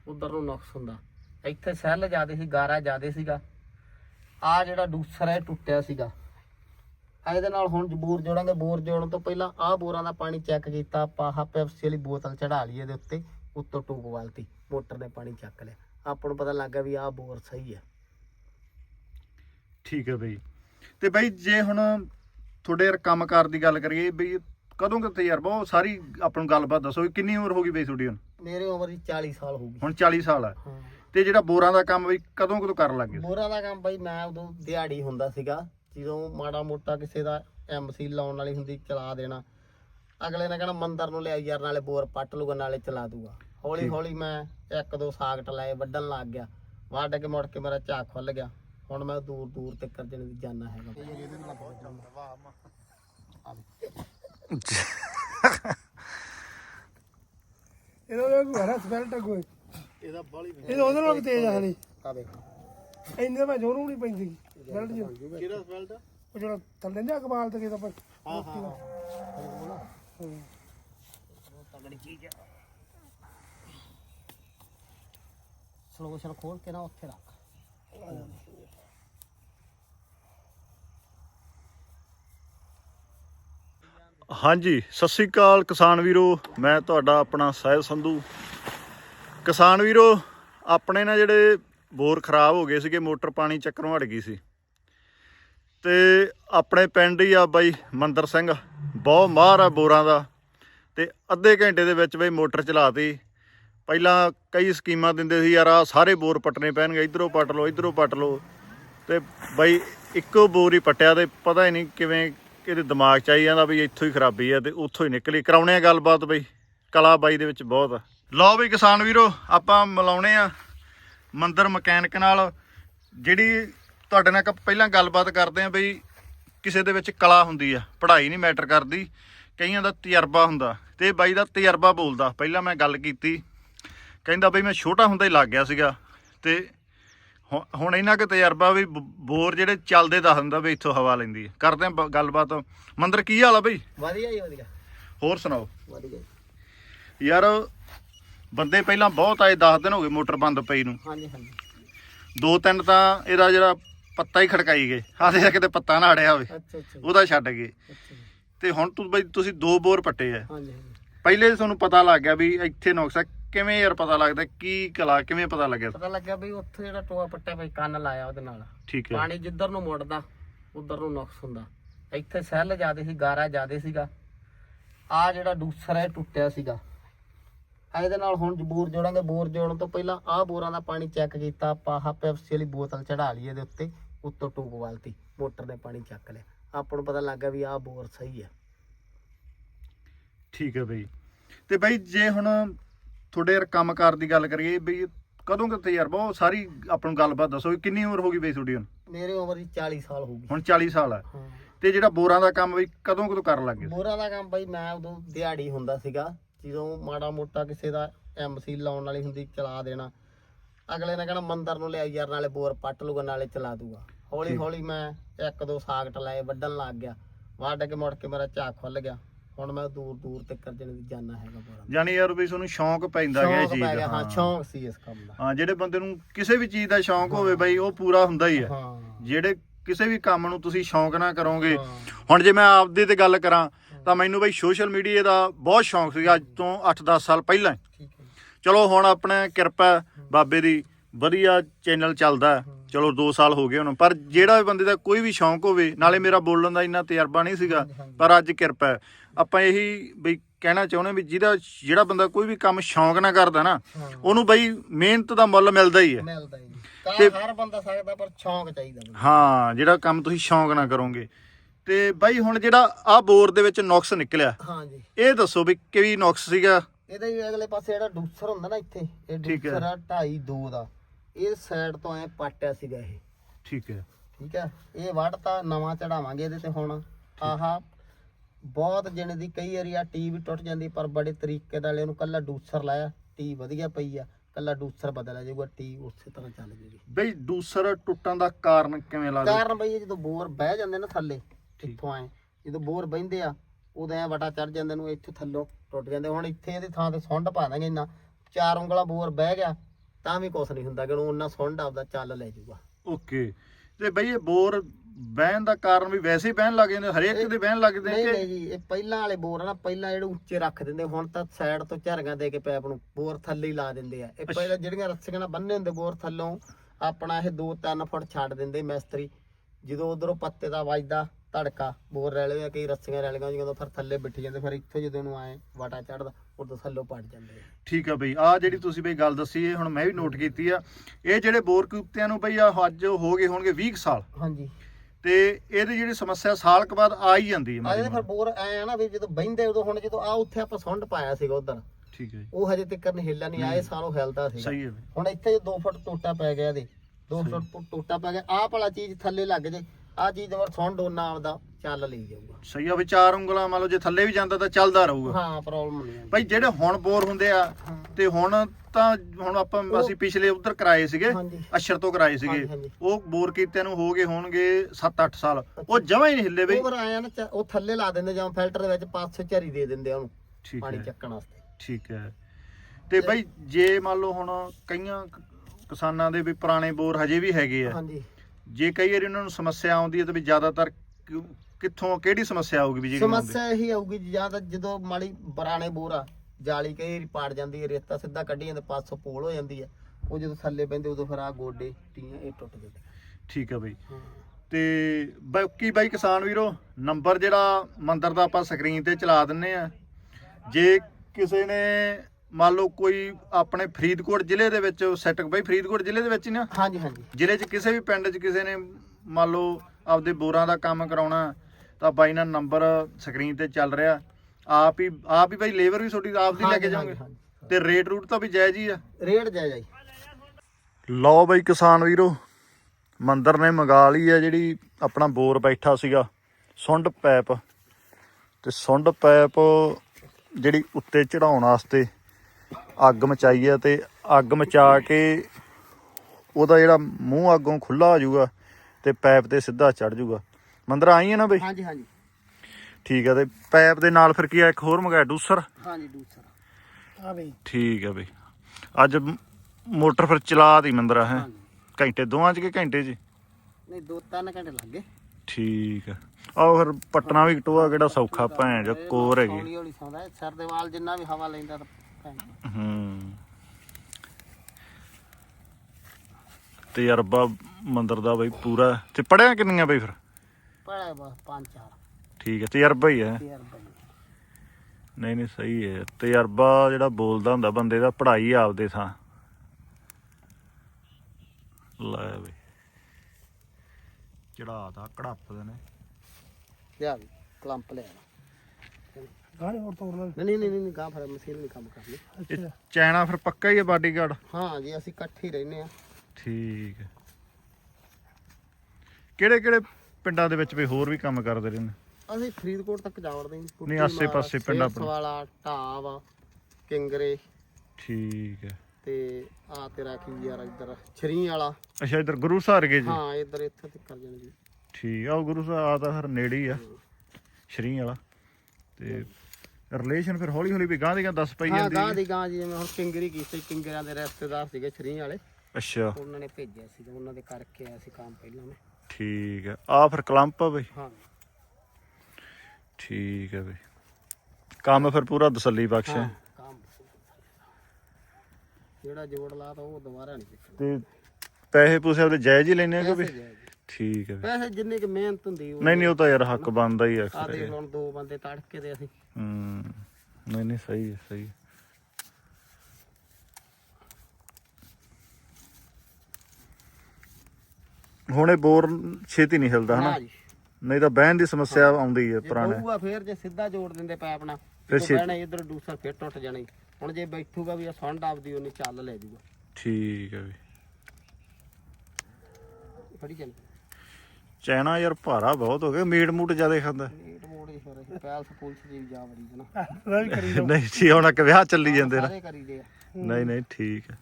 Speaker 1: ਉਧਰ ਨੂੰ ਨੁਕਸ ਹੁੰਦਾ। ਇੱਥੇ ਸੈੱਲ ਜ਼ਿਆਦੇ ਸੀ ਗਾਰਾ ਜ਼ਿਆਦੇ ਸੀਗਾ। ਆ ਜਿਹੜਾ ਦੂਸਰਾ ਹੈ ਟੁੱਟਿਆ ਸੀਗਾ। ਆ ਇਹਦੇ ਨਾਲ ਹੁਣ ਬੋਰ ਜੋੜਾਂਗੇ ਬੋਰ ਜੋੜਨ ਤੋਂ ਪਹਿਲਾਂ ਆਹ ਬੋਰਾਂ ਦਾ ਪਾਣੀ ਚੈੱਕ ਕੀਤਾ ਆਪਾਂ ਆਹ ਪੈਪਸੀ ਵਾਲੀ ਬੋਤਲ ਚੜਾ ਲਈ ਇਹਦੇ ਉੱਤੇ ਉੱਤੋਂ ਟੂਬ ਵਾਲਤੀ ਮੋਟਰ ਨੇ ਪਾਣੀ ਚੱਕ ਲਿਆ। ਆਪਾਂ ਨੂੰ ਪਤਾ ਲੱਗ ਗਿਆ ਵੀ ਆਹ ਬੋਰ ਸਹੀ ਹੈ।
Speaker 2: ਠੀਕ ਹੈ ਬਈ। ਤੇ ਬਈ ਜੇ ਹੁਣ ਤੁਹਾਡੇ ਕੰਮਕਾਰ ਦੀ ਗੱਲ ਕਰੀਏ ਬਈ ਕਦੋਂ ਕਿ ਤਜਰਬਾ ਉਹ ਸਾਰੀ ਆਪਾਂ ਨੂੰ ਗੱਲਬਾਤ ਦੱਸੋ ਵੀ ਕਿੰਨੀ ਉਮਰ ਹੋ ਗਈ ਬਈ ਤੁਹਾਡੀ ਹੁਣ?
Speaker 1: ਮੇਰੀ ਉਮਰ ਜੀ 40 ਸਾਲ ਹੋ ਗਈ।
Speaker 2: ਹੁਣ 40 ਸਾਲ ਆ।
Speaker 1: ਹਾਂ।
Speaker 2: ਤੇ ਜਿਹੜਾ ਬੋਰਾਂ ਦਾ ਕੰਮ ਬਈ ਕਦੋਂ ਕਦੋਂ ਕਰਨ ਲੱਗੇ
Speaker 1: ਬੋਰਾਂ ਦਾ ਕੰਮ ਬਾਈ ਮੈਂ ਉਦੋਂ ਦਿਹਾੜੀ ਹੁੰਦਾ ਸੀਗਾ ਜਦੋਂ ਮਾੜਾ ਮੋਟਾ ਕਿਸੇ ਦਾ ਐਮਸੀ ਲਾਉਣ ਵਾਲੀ ਹੁੰਦੀ ਚਲਾ ਦੇਣਾ। ਅਗਲੇ ਨੇ ਕਹਿਣਾ ਮੰਦਰ ਨੂੰ ਲਿਆ ਯਾਰ ਨਾਲੇ ਬੋਰ ਪੱਟ ਲੂਗਾ ਨਾਲੇ ਚਲਾ ਦੂਗਾ। ਹੌਲੀ। ਹੌਲੀ ਮੈਂ ਇੱਕ ਦੋ ਸਾਗਟ ਲਾਏ ਵੱਢਣ ਲੱਗ ਗਿਆ। ਵੱਢ ਕੇ ਮੁੜ ਕੇ ਮੇਰਾ ਝਾਕ ਖੁੱਲ ਗਿਆ। ਹੁਣ ਮੈਂ ਦੂਰ ਦੂਰ ਤੱਕ ਜਣ ਦੀ ਜਾਣਾ ਹੈਗਾ।
Speaker 3: ਇਹਦਾ ਉਹਦਾ ਕੋਈ ਹਰਾ ਸਪੈਲਟ ਕੋਈ
Speaker 1: ਇਹਦਾ ਬਾਲੀ
Speaker 3: ਇਹਦਾ ਉਹਦੇ ਨਾਲ ਵੀ ਤੇਜ਼ ਆ ਹਲੇ
Speaker 1: ਆ ਦੇਖ।
Speaker 3: ਇੰਨੇ ਮੈਂ ਜੋਰੂ ਨਹੀਂ ਪੈਂਦੀ। ਸਪੈਲਟ ਜੀ।
Speaker 1: ਕਿਹੜਾ ਸਪੈਲਟ
Speaker 3: ਉਹ ਜਿਹੜਾ ਥੱਲੇ ਨਹੀਂ ਅਕਬਾਲ ਤੇ ਕਿਦਾ ਪਰ
Speaker 1: ਹਾਂ ਹਾਂ ਤਗੜੀ ਚੀਜ਼ ਆ। ਸਲੋਸ਼ਨ ਖੋਲ ਕੇ ਨਾ ਉੱਥੇ ਰੱਖ।
Speaker 2: ਹਾਂਜੀ, ਸਤਿ ਸ੍ਰੀ ਅਕਾਲ ਕਿਸਾਨ ਵੀਰੋ, ਮੈਂ ਤੁਹਾਡਾ ਆਪਣਾ ਸਾਹਿਬ ਸੰਧੂ। ਕਿਸਾਨ ਵੀਰੋ, ਆਪਣੇ ਨਾ ਜਿਹੜੇ ਬੋਰ ਖਰਾਬ ਹੋ ਗਏ ਸੀਗੇ, ਮੋਟਰ ਪਾਣੀ ਚੱਕਰੋਂ ਹਟ ਗਈ ਸੀ। ਤੇ ਆਪਣੇ ਪਿੰਡ ਹੀ ਆ ਬਾਈ ਮੰਦਰ ਸਿੰਘ, ਬਹੁਤ ਮਾਹਰ ਆ ਬੋਰਾਂ ਦਾ। ਤੇ ਅੱਧੇ ਘੰਟੇ ਦੇ ਵਿੱਚ ਬਈ ਮੋਟਰ ਚਲਾਤੀ। ਪਹਿਲਾਂ ਕਈ ਸਕੀਮਾਂ ਦਿੰਦੇ ਸੀ, ਯਾਰ ਆ ਸਾਰੇ ਬੋਰ ਪੱਟਣੇ ਪੈਣਗੇ, ਇਧਰੋਂ ਪੱਟ ਲਓ, ਇਧਰੋਂ ਪੱਟ ਲਓ। ਤੇ ਬਈ ਇੱਕੋ ਬੋਰ ਹੀ ਪੱਟਿਆ ਤੇ ਪਤਾ ਹੀ ਨਹੀਂ ਕਿਵੇਂ ਇਹਦੇ ਦਿਮਾਗ ਚ ਆਈ ਜਾਂਦਾ ਵੀ ਇੱਥੋਂ ਹੀ ਖਰਾਬੀ ਆ ਤੇ ਉੱਥੋਂ ਹੀ ਨਿਕਲੀ। ਕਰਾਉਣੇ ਆ ਗੱਲਬਾਤ ਬਈ। ਕਲਾ ਬਾਈ ਦੇ ਵਿੱਚ ਬਹੁਤ ਆ। ਲਓ ਵੀ ਕਿਸਾਨ ਵੀਰੋ, ਆਪਾਂ ਮਿਲਾਉਣੇ ਆ ਮੰਦਰ ਮਕੈਨਿਕ ਨਾਲ। ਜਿਹੜੀ ਤੁਹਾਡੇ ਨਾਲ ਇੱਕ ਪਹਿਲਾਂ ਗੱਲਬਾਤ ਕਰਦੇ ਆ ਬਈ, ਕਿਸੇ ਦੇ ਵਿੱਚ ਕਲਾ ਹੁੰਦੀ ਆ, ਪੜ੍ਹਾਈ ਨਹੀਂ ਮੈਟਰ ਕਰਦੀ, ਕਈਆਂ ਦਾ ਤਜਰਬਾ ਹੁੰਦਾ ਤੇ ਬਾਈ ਦਾ ਤਜਰਬਾ ਬੋਲਦਾ। ਪਹਿਲਾਂ ਮੈਂ ਗੱਲ ਕੀਤੀ, ਕਹਿੰਦਾ ਬਈ ਮੈਂ ਛੋਟਾ ਹੁੰਦਾ ਹੀ ਲੱਗ ਗਿਆ ਸੀਗਾ ਤੇ ਹੁਣ ਇਹਨਾਂ ਕੇ ਤਜਰਬਾ ਵੀ ਬੋਰ ਜਿਹੜੇ ਚੱਲਦੇ ਦੱਸ ਦਿੰਦਾ ਵੀ ਇੱਥੋਂ ਹਵਾ ਲੈਂਦੀ ਹੈ। ਕਰਦੇ ਆ ਗੱਲਬਾਤ। ਮੰਦਰ ਕੀ ਹਾਲ ਆ ਬਈ?
Speaker 1: ਵਧੀਆ ਹੀ ਵਧੀਆ।
Speaker 2: ਹੋਰ ਸੁਣਾਓ?
Speaker 1: ਵਧੀਆ
Speaker 2: ਯਾਰ ਬੰਦੇ ਪਹਿਲਾਂ ਬਹੁਤ ਆਏ 10 ਦਿਨ ਹੋ ਗਏ ਮੋਟਰ ਬੰਦ ਪਈ ਨੂੰ।
Speaker 1: ਹਾਂਜੀ ਹਾਂਜੀ।
Speaker 2: ਦੋ ਤਿੰਨ ਤਾਂ ਇਹਦਾ ਜਿਹੜਾ ਪੱਤਾ ਹੀ ਖੜਕਾਈ ਗਏ। ਆਦੇ ਕਿਤੇ ਪੱਤਾ ਨਾ ਅੜਿਆ ਹੋਵੇ
Speaker 1: ਅੱਛਾ ਅੱਛਾ। ਜੀ,
Speaker 2: ਉਹਦਾ ਛੱਡ ਗਏ।
Speaker 1: ਜੀ।
Speaker 2: ਤੇ ਹੁਣ ਤੂੰ ਬਈ ਤੁਸੀਂ ਦੋ ਬੋਰ ਪੱਟੇ ਆ।
Speaker 1: ਹਾਂਜੀ ਹਾਂਜੀ।
Speaker 2: ਪਹਿਲੇ ਤੁਹਾਨੂੰ ਪਤਾ ਲੱਗ ਗਿਆ ਵੀ ਇੱਥੇ ਨੁਕਸ ਕਿਵੇਂ ਯਾਰ ਪਤਾ ਲੱਗਦਾ? ਕੀ ਕਲਾ ਕਿਵੇਂ ਪਤਾ ਲੱਗਿਆ?
Speaker 1: ਪਤਾ ਲੱਗਿਆ ਵੀ ਉੱਥੇ ਜਿਹੜਾ ਟੋਆ ਪੱਟਿਆ ਭਾਈ ਕੰਨ ਲਾਇਆ ਉਹਦੇ ਨਾਲ।
Speaker 2: ਠੀਕ ਹੈ।
Speaker 1: ਪਾਣੀ ਜਿੱਧਰ ਨੂੰ ਮੁੜਦਾ ਉਧਰ ਨੂੰ ਨੁਕਸ ਹੁੰਦਾ। ਇੱਥੇ ਸੈੱਲ ਜ਼ਿਆਦੇ ਸੀ ਗਾਰਾ ਜ਼ਿਆਦੇ ਸੀਗਾ। ਆ ਜਿਹੜਾ ਦੂਸਰਾ ਹੈ ਟੁੱਟਿਆ ਸੀਗਾ। ਆ ਇਹਦੇ ਨਾਲ ਹੁਣ ਬੋਰ ਜੋੜਾਂਗੇ ਬੋਰ ਜੋੜਨ ਤੋਂ ਪਹਿਲਾਂ ਆਹ ਬੋਰਾਂ ਦਾ ਪਾਣੀ ਚੈੱਕ ਕੀਤਾ ਆਪਾਂ ਆਹ ਪੈਪਸੀ ਵਾਲੀ ਬੋਤਲ ਚੜਾ ਲਈ ਇਹਦੇ ਉੱਤੇ ਉੱਤੋਂ ਟੂਬ ਵਾਲਤੀ ਮੋਟਰ ਨੇ ਪਾਣੀ ਚੱਕ ਲਿਆ। ਆਪਾਂ ਨੂੰ ਪਤਾ ਲੱਗ ਗਿਆ ਵੀ ਆਹ ਬੋਰ ਸਹੀ ਹੈ।
Speaker 2: ਠੀਕ ਹੈ ਬਈ। ਤੇ ਬਈ ਜੇ ਹੁਣ ਤੁਹਾਡੇ ਯਾਰ ਕੰਮਕਾਰ ਦੀ ਗੱਲ ਕਰੀਏ ਬਈ ਕਦੋਂ ਕਿ ਤਜਰਬਾ ਉਹ ਸਾਰੀ ਆਪਾਂ ਨੂੰ ਗੱਲਬਾਤ ਦੱਸੋ ਵੀ ਕਿੰਨੀ ਉਮਰ ਹੋ ਗਈ ਬਈ ਤੁਹਾਡੀ ਹੁਣ?
Speaker 1: ਮੇਰੀ ਉਮਰ ਜੀ 40 ਸਾਲ ਹੋ ਗਈ।
Speaker 2: ਹੁਣ 40 ਸਾਲ ਆ।
Speaker 1: ਹਾਂ।
Speaker 2: ਤੇ ਜਿਹੜਾ ਬੋਰਾਂ ਦਾ ਕੰਮ ਬਈ ਕਦੋਂ ਕਦੋਂ ਕਰਨ ਲੱਗੇ
Speaker 1: ਬੋਰਾਂ ਦਾ ਕੰਮ ਬਾਈ ਮੈਂ ਉਦੋਂ ਦਿਹਾੜੀ ਹੁੰਦਾ ਸੀਗਾ ਜਦੋਂ ਮਾੜਾ ਮੋਟਾ ਕਿਸੇ ਦਾ ਐਮਸੀ ਲਾਉਣ ਵਾਲੀ ਹੁੰਦੀ ਚਲਾ ਦੇਣਾ। ਅਗਲੇ ਨੇ ਕਹਿਣਾ ਮੰਦਰ ਨੂੰ ਲਿਆ ਯਾਰ ਨਾਲੇ ਬੋਰ ਪੱਟ ਲੂਗਾ ਨਾਲੇ ਚਲਾ ਦੂਗਾ ਹੌਲੀ। ਹੌਲੀ ਮੈਂ ਇੱਕ ਦੋ ਸਾਗਟ ਲਾਏ ਵੱਢਣ ਲੱਗ ਗਿਆ। ਵੱਢ ਕੇ ਮੁੜ ਕੇ ਮੇਰਾ ਝਾਕ ਖੁੱਲ ਗਿਆ। ਹੁਣ ਮੈਂ ਦੂਰ ਦੂਰ ਤੱਕ ਜਣ ਦੀ ਜਾਣਾ ਹੈਗਾ ਬੋਰਾਂ
Speaker 2: ਜਾਨੀ ਯਾਰ ਵੀ ਤੁਹਾਨੂੰ ਸ਼ੌਂਕ ਪੈਂਦਾ ਗਿਆ ਇਹ ਚੀਜ਼ ਦਾ
Speaker 1: ਹਾਂ ਸ਼ੌਂਕ ਸੀ ਇਸ ਕੰਮ ਦਾ।
Speaker 2: ਹਾਂ ਜਿਹੜੇ ਬੰਦੇ ਨੂੰ ਕਿਸੇ ਵੀ ਚੀਜ਼ ਦਾ ਸ਼ੌਂਕ ਹੋਵੇ ਬਈ ਉਹ ਪੂਰਾ ਹੁੰਦਾ ਹੀ ਹੈ।
Speaker 1: ਹਾਂ।
Speaker 2: ਜਿਹੜੇ ਕਿਸੇ ਵੀ ਕੰਮ ਨੂੰ ਤੁਸੀਂ ਸ਼ੌਂਕ ਨਾ ਕਰੋਗੇ। ਹੁਣ ਜੇ ਮੈਂ ਆਪਦੀ ਤੇ ਗੱਲ ਕਰਾਂ ਤਾਂ ਮੈਨੂੰ ਬਈ ਸੋਸ਼ਲ ਮੀਡੀਆ ਦਾ ਬਹੁਤ ਸ਼ੌਂਕ ਸੀ ਅੱਜ ਤੋਂ 8-10 ਸਾਲ ਪਹਿਲਾਂ
Speaker 1: ਠੀਕ ਹੈ
Speaker 2: ਚਲੋ ਹੁਣ ਆਪਣੇ ਕਿਰਪਾ ਬਾਬੇ ਦੀ। ਵਧੀਆ ਚੈਨਲ ਚੱਲਦਾ। ਚਲੋ 2 ਸਾਲ ਹੋ ਗਏ ਹੁਣ ਪਰ ਜਿਹੜਾ ਵੀ ਬੰਦੇ ਦਾ ਕੋਈ ਵੀ ਸ਼ੌਂਕ ਹੋਵੇ ਨਾਲੇ ਮੇਰਾ ਬੋਲਣ ਦਾ ਇੰਨਾ ਤਜਰਬਾ ਨਹੀਂ ਸੀਗਾ ਪਰ ਅੱਜ ਕਿਰਪਾ ਹੈ। ਆਪਾਂ ਇਹੀ ਬਈ ਕਹਿਣਾ ਚਾਹੁੰਦੇ ਵੀ ਜਿਹਦਾ ਜਿਹੜਾ ਬੰਦਾ ਕੋਈ ਵੀ ਕੰਮ ਸ਼ੌਂਕ ਨਾਲ ਕਰਦਾ ਨਾ ਉਹਨੂੰ ਬਈ ਮਿਹਨਤ ਦਾ ਮੁੱਲ ਮਿਲਦਾ ਹੀ ਹੈ।
Speaker 1: ਮਿਲਦਾ ਹੀ ਹਰ ਬੰਦਾ ਸਕਦਾ ਪਰ ਸ਼ੌਂਕ ਚਾਹੀਦਾ
Speaker 2: ਹਾਂ ਜਿਹੜਾ ਕੰਮ ਤੁਸੀਂ ਸ਼ੌਂਕ ਨਾਲ ਕਰੋਗੇ। ਤੇ ਬਾਈ ਹੁਣ ਜਿਹੜਾ ਆ ਬੋਰ ਦੇ ਵਿੱਚ ਨੁਕਸ ਨਿਕਲਿਆ
Speaker 1: ਹਾਂਜੀ।
Speaker 2: ਇਹ ਦੱਸੋ ਵੀ ਕਿਹੜੀ ਨੁਕਸ ਸੀਗਾ?
Speaker 1: ਇਹਦਾ ਹੀ ਅਗਲੇ ਪਾਸੇ ਜਿਹੜਾ ਡੂਸਰ ਹੁੰਦਾ ਨਾ ਇੱਥੇ ਇਹ। ਡੂਸਰ ਆ 2.5 2 ਦਾ। ਇਹ ਸਾਈਡ ਤੋਂ ਐ ਪਾਟਿਆ ਸੀਗਾ ਇਹ।
Speaker 2: ਠੀਕ ਹੈ।
Speaker 1: ਠੀਕ ਹੈ? ਇਹ ਵੜਤਾ ਨਵਾਂ ਚੜਾਵਾਂਗੇ ਇਹਦੇ ਤੇ ਹੁਣ। ਆਹਾ ਬਹੁਤ ਜਣੇ ਦੀ ਕਈ ਵਾਰੀ ਆ ਟੀ ਵੀ ਟੁੱਟ ਜਾਂਦੀ ਪਰ ਬੜੇ ਤਰੀਕੇ ਨਾਲ ਇਹਨੂੰ ਕੱਲਾ ਡੂਸਰ ਲਾਇਆ ਟੀ ਵਧੀਆ ਪਈ ਆ ਕੱਲਾ ਡੂਸਰ ਬਦਲਿਆ ਜਾਊਗਾ ਟੀ ਉਸੇ ਤਰ੍ਹਾਂ ਚੱਲ ਜੂਗੀ।
Speaker 2: ਬਈ ਦੂਸਰਾ ਟੁੱਟਣ ਦਾ ਕਾਰਨ ਕਿਵੇਂ ਲੱਗਦਾ
Speaker 1: ਕਾਰਨ ਬਈ ਇਹ ਜਦੋਂ ਬੋਰ ਬਹਿ ਜਾਂਦੇ ਨਾ ਥੱਲੇ ਇੱਥੋਂ ਆਏ ਜਦੋਂ ਬੋਰ ਬਹਿੰਦੇ ਆ ਉਦੋਂ ਐ ਵਟਾ ਚੜ ਜਾਂਦੇ ਨੂੰ ਇੱਥੇ ਥੱਲੋਂ ਟੁੱਟ ਜਾਂਦੇ ਹੁਣ ਇੱਥੇ ਇਹਦੀ ਥਾਂ ਤੇ ਸੁੰਡ ਪਾ ਦਾਂਗੇ ਇੰਨਾ। ਚਾਰ ਉਂਗਲਾ ਬੋਰ ਬਹਿ ਗਿਆ ਤਾਂ ਵੀ ਕੁਛ ਨਹੀਂ ਹੁੰਦਾ ਕਿ ਉਹਨੂੰ ਸੁੰਡ ਆਪਦਾ ਚੱਲ ਲੈ ਜਾਊਗਾ
Speaker 2: ਓਕੇ। ਤੇ ਬਈ ਇਹ ਬੋਰ ਬਹਿਣ ਦਾ ਕਾਰਨ ਵੀ ਵੈਸੇ ਹੀ ਬਹਿਣ ਲੱਗ ਜਾਂਦੇ ਹਰੇਕ ਦੇ ਬਹਿਣ ਲੱਗਦੇ
Speaker 1: ਨਹੀਂ
Speaker 2: ਕਿ
Speaker 1: ਨਹੀਂ ਜੀ ਇਹ ਪਹਿਲਾਂ ਵਾਲੇ ਬੋਰ ਆ ਨਾ ਪਹਿਲਾਂ ਜਿਹੜੇ ਉੱਚੇ ਰੱਖ ਦਿੰਦੇ ਹੁਣ ਤਾਂ ਸਾਈਡ ਤੋਂ ਝਰਗਾ ਦੇ ਕੇ ਪੈਪ ਨੂੰ ਬੋਰ ਥੱਲੇ ਹੀ ਲਾ ਦਿੰਦੇ ਆ। ਇਹ ਪਹਿਲਾਂ ਜਿਹੜੀਆਂ ਰੱਸੀਆਂ ਨਾਲ ਬੰਨੇ ਹੁੰਦੇ ਬੋਰ ਥੱਲੋਂ ਆਪਣਾ ਇਹ 2-3 ਫੁੱਟ ਛੱਡ ਦਿੰਦੇ ਮਿਸਤਰੀ। ਜਦੋਂ ਉਧਰੋਂ ਪੱਤੇ ਦਾ ਵੱਜਦਾ ਧੜਕਾ ਬੋਰ ਰੈਲ ਗਿਆ ਕਈ ਰੱਸੀਆਂ ਰੈਲ ਗਈਆਂ ਜਦੋਂ ਫਿਰ ਥੱਲੇ ਬਿਠ ਜਾਂਦੇ ਫਿਰ ਇੱਥੋਂ ਜਦੋਂ ਨੂੰ ਆਏ ਵਾਟਾ ਚੜਦਾ ਉਦੋਂ ਥੱਲੋਂ ਪੜ ਜਾਂਦੇ ਆ।
Speaker 2: ਠੀਕ ਆ ਬਈ ਆ ਜਿਹੜੀ ਤੁਸੀਂ ਬਈ ਗੱਲ ਦੱਸੀ ਇਹ ਹੁਣ ਮੈਂ ਵੀ ਨੋਟ ਕੀਤੀ ਆ। ਇਹ ਜਿਹੜੇ ਬੋਰ ਕੁੱਤਿਆਂ ਨੂੰ ਬਈ ਆ ਅੱਜ ਹੋ ਗਏ ਹੋਣਗੇ 20 ਕੁ ਸਾਲ।
Speaker 1: ਹਾਂਜੀ।
Speaker 2: ਤੇ ਇਹਦੀ ਜਿਹੜੀ ਸਮੱਸਿਆ ਸਾਲ ਕੁ ਬਾਅਦ ਆ ਹੀ ਜਾਂਦੀ ਹੈ
Speaker 1: ਆ ਇਹਦੇ
Speaker 2: ਮਾੜੀ
Speaker 1: ਫਿਰ ਬੋਰ ਐ ਆ ਨਾ ਵੀ ਜਦੋਂ ਬਹਿੰਦੇ ਉਦੋਂ ਹੁਣ ਜਦੋਂ ਆ ਉੱਥੇ ਆਪਾਂ ਸੁੰਡ ਪਾਇਆ ਸੀਗਾ ਉਧਰ।
Speaker 2: ਠੀਕ ਹੈ ਜੀ।
Speaker 1: ਉਹ ਹਜੇ ਤੱਕ ਨਹੀਂ ਹਿੱਲਾ ਨਹੀਂ ਆਏ ਸਾਲੋਂ ਹਿਲਦਾ ਸੀਗਾ।
Speaker 2: ਸਹੀ ਹੈ ਬਈ।
Speaker 1: ਹੁਣ ਇੱਥੇ 2 ਫੁੱਟ ਟੋਟਾ ਪੈ ਗਿਆ ਇਹਦੇ 2 ਫੁੱਟ ਟੋਟਾ ਪੈ ਗਿਆ ਆਹ ਭਲਾ ਚੀਜ਼ ਥੱਲੇ ਲੱਗ ਜੇ ਆਹ ਚੀਜ਼ ਵਰ ਸੁਣ ਡੋਨਾ ਆਪਦਾ। ਚੱਲ ਲਈ ਜਾਊਗਾ।
Speaker 2: ਸਹੀ ਆ ਵੀ ਚਾਰ ਉਂਗਲਾਂ ਮੰਨ ਲਓ ਜੇ ਥੱਲੇ ਵੀ ਜਾਂਦਾ ਤਾਂ ਚੱਲਦਾ ਰਹੂਗਾ।
Speaker 1: ਹਾਂ ਪ੍ਰੋਬਲਮ ਨਹੀਂ ਆਉਂਦੀ।
Speaker 2: ਭਾਈ ਜਿਹੜੇ ਹੁਣ ਬੋਰ ਹੁੰਦੇ ਆ ਤੇ ਹੁਣ ਤਾਂ ਹੁਣ ਆਪਾਂ ਅਸੀਂ ਪਿਛਲੇ ਉਧਰ ਕਰਾਏ ਸੀਗੇ
Speaker 1: ਹਾਂਜੀ।
Speaker 2: ਅਸ਼ਰ ਤੋਂ ਕਰਾਏ ਸੀਗੇ।
Speaker 1: ਹਾਂਜੀ।
Speaker 2: ਉਹ ਬੋਰ ਕੀਤਿਆਂ ਨੂੰ ਹੋ ਗਏ ਹੋਣਗੇ 7-8 ਸਾਲ। ਉਹ ਜਮਾਂ ਹੀ ਨਹੀਂ ਹਿੱਲੇ ਬਈ।
Speaker 1: ਉਹ ਫਿਰ ਆਇਆ ਨਾ ਚ- ਉਹ ਥੱਲੇ ਲਾ ਦਿੰਦੇ ਜਾਂ ਫਿਲਟਰ ਦੇ ਵਿੱਚ ਪਾਸੇ ਝਰੀ ਦੇ ਦਿੰਦੇ ਆ ਉਹਨੂੰ
Speaker 2: ਠੀਕ
Speaker 1: ਪਾਣੀ
Speaker 2: ਹੈ।
Speaker 1: ਚੱਕਣ ਵਾਸਤੇ।
Speaker 2: ਠੀਕ ਹੈ। ਤੇ ਬਈ ਜੇ ਮੰਨ ਲਓ ਹੁਣ ਕਈਆਂ ਕ- ਕਿਸਾਨਾਂ ਦੇ ਵੀ ਪੁਰਾਣੇ ਬੋਰ ਹਜੇ ਵੀ ਹੈਗੇ ਆ।
Speaker 1: ਹਾਂਜੀ।
Speaker 2: ਜੇ ਕਈ ਵਾਰੀ ਉਹਨਾਂ ਨੂੰ ਸਮੱਸਿਆ ਆਉਂਦੀ ਹੈ ਤਾਂ ਵੀ ਜ਼ਿਆਦਾਤਰ ਕਿੱਥੋਂ ਕਿਹੜੀ ਸਮੱਸਿਆ ਆਊਗੀ ਵੀ ਜਿਹੜੀ?
Speaker 1: ਸਮੱਸਿਆ ਇਹੀ ਆਊਗੀ ਜਾਂ ਤਾਂ ਜਦੋਂ ਮਾੜੀ ਬਰਾਣੇ ਬੋਰਾ ਜਾਲੀ ਕਈ ਪਾੜ ਜਾਂਦੀ ਹੈ ਰੇਤਾ ਸਿੱਧਾ ਕੱਢੀ ਜਾਂਦੇ ਪਾਸੋਂ ਪੋਲ ਹੋ ਜਾਂਦੀ ਹੈ ਉਹ ਜਦੋਂ ਥੱਲੇ ਪੈਂਦੇ ਉਦੋਂ ਫਿਰ ਆ ਗੋਡੇ ਟੀਆਂ ਇਹ ਟੁੱਟ ਜਾਂਦੇ
Speaker 2: ਠੀਕ ਹੈ ਬਈ। ਤੇ ਬਾਕੀ ਬਾਈ ਕਿਸਾਨ ਵੀਰੋ ਨੰਬਰ ਜਿਹੜਾ ਮੰਦਰ ਦਾ ਆਪਾਂ ਸਕਰੀਨ ਤੇ ਚਲਾ ਦਿੰਨੇ ਆ। ਜੇ ਕਿਸੇ ਨੇ ਮੰਨ ਲਓ ਕੋਈ ਆਪਣੇ ਫਰੀਦਕੋਟ ਜ਼ਿਲ੍ਹੇ ਦੇ ਵਿੱਚ ਸੈਟ ਬਾਈ ਫਰੀਦਕੋਟ ਜ਼ਿਲ੍ਹੇ ਦੇ ਵਿੱਚ ਹੀ ਨਾ?
Speaker 1: ਹਾਂਜੀ ਹਾਂਜੀ।
Speaker 2: ਜ਼ਿਲ੍ਹੇ 'ਚ ਕਿਸੇ ਵੀ ਪਿੰਡ 'ਚ ਕਿਸੇ ਨੇ ਮੰਨ ਲਓ ਆਪਦੇ ਬੋਰਾਂ ਦਾ ਕੰਮ ਕਰਾਉਣਾ ਤਾਂ ਬਾਈ ਨਾਲ ਨੰਬਰ ਸਕਰੀਨ ਤੇ ਚੱਲ ਰਿਹਾ। ਆਪ ਹੀ ਆਪ ਹੀ ਬਾਈ ਲੇਬਰ ਵੀ ਤੁਹਾਡੀ ਆਪ ਦੀ ਲੈ ਕੇ ਜਾਓਗੇ। ਤੇ ਰੇਟ ਰੂਟ ਤਾਂ ਵੀ ਜਾਇਜ਼ ਹੀ ਆ।
Speaker 1: ਰੇਟ ਜਾਇਜ਼ ਆ ਜੀ।
Speaker 2: ਲਓ ਬਈ ਕਿਸਾਨ ਵੀਰੋ ਮੰਦਰ ਨੇ ਮੰਗਾ ਲਈ ਆ ਜਿਹੜੀ ਆਪਣਾ ਬੋਰ ਬੈਠਾ ਸੀਗਾ ਸੁੰਡ ਪੈਪ। ਤੇ ਸੁੰਡ ਪੈਪ ਜਿਹੜੀ ਉੱਤੇ ਚੜਾਉਣ ਵਾਸਤੇ ਅੱਗ ਮਚਾਈ ਆ ਤੇ ਅੱਗ ਮਚਾ ਕੇ ਉਹਦਾ ਜਿਹੜਾ ਮੂੰਹ ਅੱਗੋਂ ਖੁੱਲਾ ਹੋ ਜਾਊਗਾ ਤੇ ਪੈਪ ਤੇ ਸਿੱਧਾ ਚੜ ਜਾਊਗਾ। ਮੰਦਰ ਆਈ ਹੈ ਨਾ ਬਈ?
Speaker 1: ਹਾਂਜੀ ਹਾਂਜੀ।
Speaker 2: ਠੀਕ ਆ ਤੇ ਪੈਪ ਦੇ ਨਾਲ ਫਿਰ ਕੀ ਆ ਇੱਕ ਹੋਰ ਮੰਗਾਇਆ ਡੂਸਰ?
Speaker 1: ਹਾਂਜੀ ਦੂਸਰਾ
Speaker 3: ਆ ਬਈ।
Speaker 2: ਠੀਕ ਆ ਬਈ। ਅੱਜ ਮੋਟਰ ਫਿਰ ਚਲਾ ਦੀ ਮੰਦਰ ਹੈ? ਘੰਟੇ ਦੋਵਾਂ ਚ ਕਿ ਘੰਟੇ ਚ?
Speaker 1: ਨਹੀਂ ਦੋ ਤਿੰਨ ਘੰਟੇ ਲੱਗ ਗਏ।
Speaker 2: ਠੀਕ ਆ। ਆਹ ਫਿਰ ਪਟਨਾ ਵੀ ਟੋਆ ਕਿਹੜਾ ਸੌਖਾ ਭੈਣ ਜੋ ਕੋਰ ਹੈਗੀ।
Speaker 1: ਹੌਲੀ ਹੌਲੀ ਸੌਂਦਾ ਹੈ। ਸਿਰ ਦੇ ਵਾਲ ਜਿੰਨਾ ਵੀ ਹਵਾ ਲੈਂਦਾ ਤਾਂ ਭੈਣ
Speaker 2: ਹੂੰ। ਤਜਰਬਾ ਮੰਦਰ ਦਾ ਬਈ ਪੂਰਾ ਤੇ ਪੜਿਆ ਕਿੰਨੀਆਂ ਬਈ ਫਿਰ?
Speaker 1: ਪੜਾ ਬਸ ਪੰਜ ਚਾਰ।
Speaker 2: ਠੀਕ ਹੈ ਤਜਰਬਾ ਹੀ ਹੈ। ਨਹੀਂ ਨਹੀਂ ਸਹੀ ਹੈ। ਤਜਰਬਾ ਜਿਹੜਾ ਬੋਲਦਾ ਹੁੰਦਾ ਬੰਦੇ ਦਾ ਪੜ੍ਹਾਈ ਆਪਦੇ ਥਾਂ। ਲੈ ਬਈ ਚੜਾਤਾ ਕੜੱਪ ਦੇ ਨੇ।
Speaker 1: ਲਿਆ ਵੀ ਕਲੰਪ ਲੈ
Speaker 3: ਗਾਣੇ ਹੋਰ ਤੋੜ ਲੈ।
Speaker 1: ਨਹੀਂ ਨਹੀਂ ਨਹੀਂ ਨਹੀਂ ਗਾਂ ਫਿਰ ਮਸ਼ੀਨ ਨਹੀਂ ਕੰਮ ਕਰਨੀ।
Speaker 2: ਇਹ ਚੈਨਾ ਫਿਰ ਪੱਕਾ ਹੀ ਹੈ ਬਾਡੀਗਾਰਡ?
Speaker 1: ਹਾਂ ਜੀ ਅਸੀਂ ਇਕੱਠੇ ਹੀ ਰਹਿੰਦੇ ਆ
Speaker 2: ਠੀਕ ਹੈ। ਕਿਹੜੇ ਕਿਹੜੇ ਪਿੰਡਾਂ ਦੇ ਵਿੱਚ ਵੀ ਹੋਰ ਵੀ ਕੰਮ ਕਰਦੇ ਰਹਿੰਦੇ
Speaker 1: ਅਸੀਂ ਫਰੀਦਕੋਟ ਤੱਕ ਜਾ ਵੜਦੇ ਹਾਂ
Speaker 2: ਨਹੀਂ, ਆਸੇ-ਪਾਸੇ ਪਿੰਡਾਂ ਪਿੰਡ।
Speaker 1: ਵਾਲਾ ਢਾਬ ਕਿੰਗਰੇ।
Speaker 2: ਠੀਕ ਹੈ।
Speaker 1: ਤੇ ਆ ਤੇਰਾ ਕੀ ਯਾਰ ਇੱਧਰ ਛਰੀ ਵਾਲਾ
Speaker 2: ਅੱਛਾ ਇਧਰ ਗੁਰੂ ਸਾਹਿਬ ਗਏ ਜੀ?
Speaker 1: ਹਾਂ ਇੱਧਰ ਇੱਥੇ ਤੱਕ ਕਰ ਜਾਣਗੇ
Speaker 2: ਠੀਕ ਆ ਉਹ ਗੁਰੂ ਸਾਹਿਬ ਆ ਤਾਂ ਫਿਰ ਨੇੜੇ ਹੀ ਆ ਸ਼ਰੀ ਵਾਲਾ ਤੇ ਰਿਲੇਸ਼ਨ ਫਿਰ ਹੌਲੀ ਹੌਲੀ ਵੀ ਗਾਂ ਦੀ ਗਾਂ ਦੱਸ ਪਈ
Speaker 1: ਹਾਂ
Speaker 2: ਜਾਂਦੀ
Speaker 1: ਗਾਂ
Speaker 2: ਹੈ।
Speaker 1: ਦੀ ਗਾਂ ਜਿਵੇਂ ਹੁਣ ਕਿੰਗਰੀ ਕੀਤੀ ਕਿੰਗਰਾਂ ਦੇ ਰਿਸ਼ਤੇਦਾਰ ਸੀਗੇ ਛਰੀ ਵਾਲੇ
Speaker 2: ਅੱਛਾ।
Speaker 1: ਉਹਨਾਂ ਨੇ ਭੇਜਿਆ ਸੀ ਉਹਨਾਂ ਦੇ ਕਰਕੇ ਆਇਆ ਸੀ ਕੰਮ ਪਹਿਲਾਂ ਮੈਂ
Speaker 2: ਠੀਕ ਹੈ। ਆ ਫਿਰ ਕਲੰਪ ਆ ਬਈ।
Speaker 1: ਹਾਂ।
Speaker 2: ਠੀਕ ਹੈ ਬਈ। ਕੰਮ ਫਿਰ ਪੂਰਾ ਤਸੱਲੀ ਬਖਸ਼ ਹੈ।
Speaker 1: ਕੰਮ ਜਿਹੜਾ ਜੋੜ ਲਾ ਤਾਂ ਉਹ ਦੁਬਾਰਾ ਨਹੀਂ ਦੇਖਣਾ
Speaker 2: ਤੇ ਪੈਸੇ ਪੂਸੇ ਉਹਦੇ ਜਾਇਜ਼ ਹੀ ਲੈਣੇ ਆ ਕਿ ਵੀ
Speaker 1: ਪੈਸੇ ਜਾਇਜ਼।
Speaker 2: ਠੀਕ ਹੈ ਬਈ।
Speaker 1: ਪੈਸੇ ਜਿੰਨੇ ਕਿ ਮਿਹਨਤ ਹੁੰਦੀ ਉਹ
Speaker 2: ਨਹੀਂ ਨਹੀਂ ਉਹ ਤਾਂ ਯਾਰ ਹੱਕ ਬਣਦਾ ਹੀ ਆ
Speaker 1: ਆ ਦੇਖ ਹੁਣ ਦੋ ਬੰਦੇ ਤੜਕੇ ਦੇ ਅਸੀਂ।
Speaker 2: ਹੂੰ। ਨਹੀਂ ਨਹੀਂ ਸਹੀ ਹੈ ਸਹੀ ਹੈ। ਹੁਣ ਇਹ ਬੋਰ ਛੇਤੀ ਨਹੀਂ ਹਿਲਦਾ ਹਨਾ?
Speaker 1: ਜੀ।
Speaker 2: ਨਹੀਂ ਤਾਂ ਬਹਿਣ ਦੀ ਸਮੱਸਿਆ ਆਉਂਦੀ ਹੈ
Speaker 1: ਜੇ
Speaker 2: ਪੁਰਾਣੇ।
Speaker 1: ਬਹੂਗਾ ਫੇਰ ਜੇ ਸਿੱਧਾ ਜੋੜ ਦਿੰਦੇ ਪੈਪ ਨਾਲ
Speaker 2: ਫਿਰ ਛੇਤੀ-
Speaker 1: ਬਹਿਣਾ ਇਧਰ ਦੂਸਰ ਫੇਰ ਟੁੱਟ ਜਾਣੀ ਹੁਣ ਜੇ ਬੈਠੂਗਾ ਵੀ ਇਹ ਸੁੰਡ ਆਪਦੀ ਉਹਨੇ ਚੱਲ ਲੈ ਜੂਗਾ।
Speaker 2: ਠੀਕ ਹੈ ਵੀ।
Speaker 1: ਫੜੀ ਚੱਲ।
Speaker 2: ਚੈਨਾ ਯਾਰ ਭਾਰਾ ਬਹੁਤ ਹੋ ਗਿਆ ਮੀਟ ਮੂਟ ਜ਼ਿਆਦਾ ਖਾਂਦਾ।
Speaker 1: ਮੀਟ ਮੋੜ ਹੀ ਫਿਰ ਪੈਲਸ ਪੁਲਿਸ ਦੀ ਜਾ ਵੜੀ
Speaker 3: ਜਾਓ
Speaker 2: ਨਹੀਂ ਜੀ ਹੁਣ ਕਿ ਵਿਆਹ ਚੱਲੀ ਜਾਂਦੇ ਨੇ।
Speaker 1: ਸਾਰੇ ਆ।
Speaker 2: ਨਹੀਂ ਨਹੀਂ ਠੀਕ ਹੈ।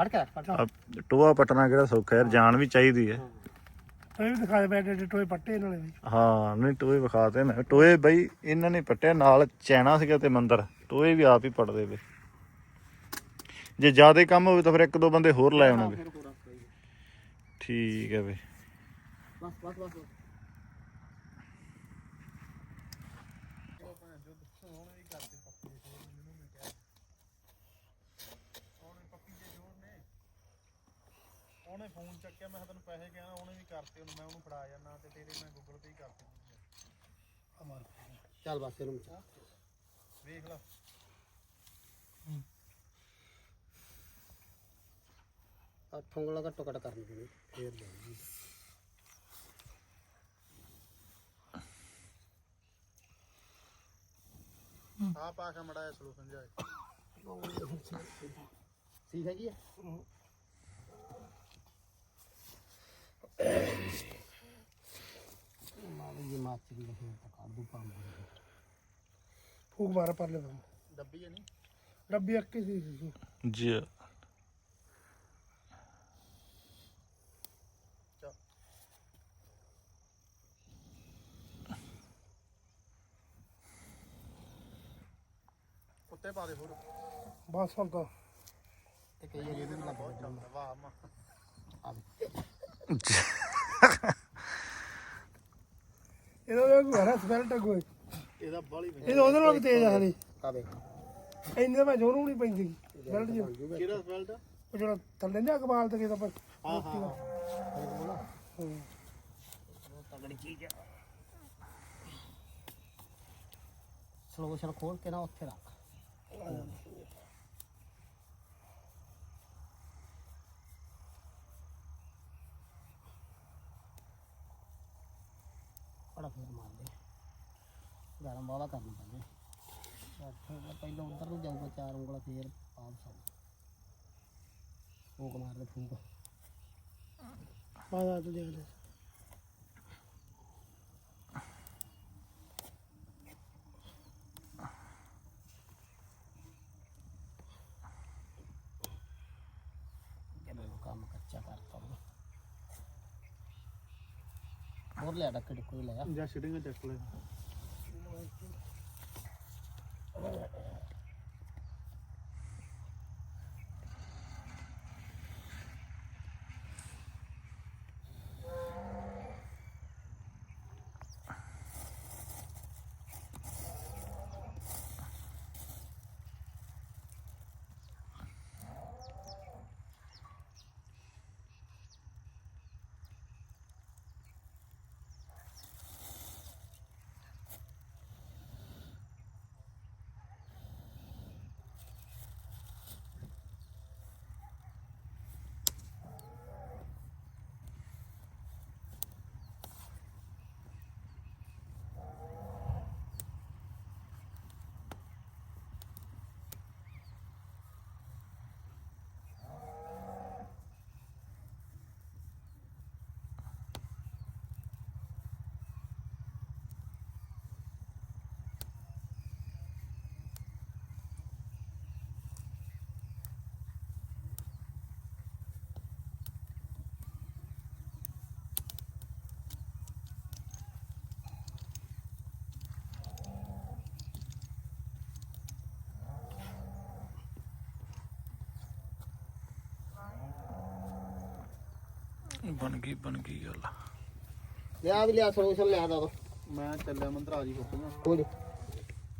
Speaker 1: ਫੜ ਕੇ ਰੱਖ, ਫੜ ਕੇ ਰੱਖ।
Speaker 2: ਆ ਟੋਆ ਪਟਣਾ ਕਿਹੜਾ ਸੌਖਾ ਯਾਰ ਜਾਨ ਵੀ ਚਾਹੀਦੀ ਹੈ।
Speaker 3: ਇਹ ਵੀ ਦਿਖਾ ਦੇ ਬੈਠੇ ਟੋਏ ਪੱਟੇ ਇਹਨਾਂ ਨੇ ਵੀ।
Speaker 2: ਹਾਂ ਨਹੀਂ ਟੋਏ ਵਿਖਾਤੇ ਮੈਂ ਟੋਏ ਬਈ ਇਹਨਾਂ ਨੇ ਪੱਟਿਆ ਨਾਲ ਚੈਨਾ ਸੀਗਾ ਤੇ ਮੰਦਰ। ਟੋਏ ਵੀ ਆਪ ਹੀ ਪੜਦੇ ਵੇ ਜੇ ਜ਼ਿਆਦਾ ਕੰਮ ਹੋਵੇ ਤਾਂ ਫਿਰ ਇੱਕ ਦੋ ਬੰਦੇ ਹੋਰ ਲੈ ਆਉਣਗੇ। ਠੀਕ ਹੈ ਬਈ।
Speaker 1: ਬਸ ਬਸ ਬਸ।
Speaker 2: ਉਹਨੇ ਫੋਨ ਚੱਕਿਆ ਮੈਂ ਤੈਨੂੰ ਪੈਸੇ ਕਹਿਣਾ ਉਹਨੇ ਵੀ ਕਰਤੇ ਉਹਨੂੰ ਮੈਂ ਉਹਨੂੰ ਫੜਾ ਜਾਣਾ ਤੇ ਤੇਰੇ ਮੈਂ ਗੂਗਲ ਪੇ ਹੀ ਕਰਤੇ
Speaker 1: ਚੱਲ ਬਸ ਇਹਨੂੰ ਚਾ
Speaker 2: ਵੇਖ ਲਾ।
Speaker 1: ਅੱਠ ਉਂਗਲਾਂ ਘੱਟੋ ਘੱਟ ਕਰਨੀ ਪੈਣੀ ਫੇਰ ਜਾਊਗੀ
Speaker 2: ਆ ਪਾ ਕੇ ਮੜਾ ਸਲੂ ਸਮਝਾਏ।
Speaker 1: ਠੀਕ ਹੈ ਜੀ? ਦੀ ਤਾਂ ਕੱਢ ਦੂ ਪੰਪ
Speaker 3: ਫੂਕ ਮਾਰ ਪਰ ਲੈ
Speaker 2: ਡੱਬੀ ਹੈ ਨਹੀਂ
Speaker 3: ਡੱਬੀ ਅੱਕੀ ਸੀ ਸੀ।
Speaker 2: ਜੀ। ਉੱਤੇ ਪਾ ਦੇ ਹੋਰ।
Speaker 3: ਬਸ ਹੁਣ ਤਾਂ।
Speaker 1: ਤੇ ਕਈ ਵਾਰੀ ਇਹਦੇ ਲੱਗ ਜਾਂਦਾ
Speaker 2: ਵਾਹ ਮਾ।
Speaker 3: ਇਹਦਾ ਤਾਂ ਕੋਈ ਹਰਾ ਸਮੈਲ ਟਗੋਏ
Speaker 2: ਇਹਦਾ ਬਾਲੀ
Speaker 3: ਇਹ ਤਾਂ ਉਹਦੇ ਨਾਲ ਵੀ ਤੇਜ਼ ਆ ਹਲੇ
Speaker 1: ਆ ਵੇਖ
Speaker 3: ਇੰਨੇ ਮੈਂ ਜੋਰੂ ਨਹੀਂ ਪੈਂਦੀ। ਸਮੈਲ ਜੀ।
Speaker 2: ਕਿਹੜਾ ਸਪੈਲਟ
Speaker 3: ਉਹ ਜਿਹੜਾ ਥੱਲੇ ਨਾ ਕਬਾਲ ਤੇ ਕਿਦਾ ਪਰ
Speaker 2: ਹਾਂ ਹਾਂ।
Speaker 3: ਹੂੰ।
Speaker 1: ਤਗੜੀ ਚੀਜ਼ ਆ ਸਲੋਸ਼ਨ ਖੋਲ ਕੇ ਨਾ ਉੱਥੇ ਰੱਖ। ਬੜਾ ਫੇਰ ਮਾਰ ਗਰਮ ਵਾਲਾ ਕਰਨਾ ਪੈਂਦਾ। ਅੱਠ ਪਹਿਲਾਂ ਉਧਰ ਨੂੰ ਜਾਊਗਾ, ਚਾਰ ਉਂਗਲਾਂ ਫੇਰ ਵਾਪਸ ਆਊ ਫੂਕ ਮਾਰ ਫੂਕ।
Speaker 3: ਬਾਅਦ ਆ ਦੇਖ ਲੈ
Speaker 1: ਕੰਮ ਕੱਚਾ ਕਰਤਾ। ਉਹਨੇ ਹੋਰ
Speaker 2: ਬਣ ਗਈ ਬਣ ਗਈ ਗੱਲ।
Speaker 1: ਲਿਆ ਵੀ ਲਿਆ ਸੋਲੂਸ਼ਨ ਲਿਆ ਦਾ
Speaker 2: ਮੈਂ ਚੱਲਿਆ ਮੰਦਰਾ ਜੀ ਫੋਟੋਆਂ
Speaker 1: ਕੋਈ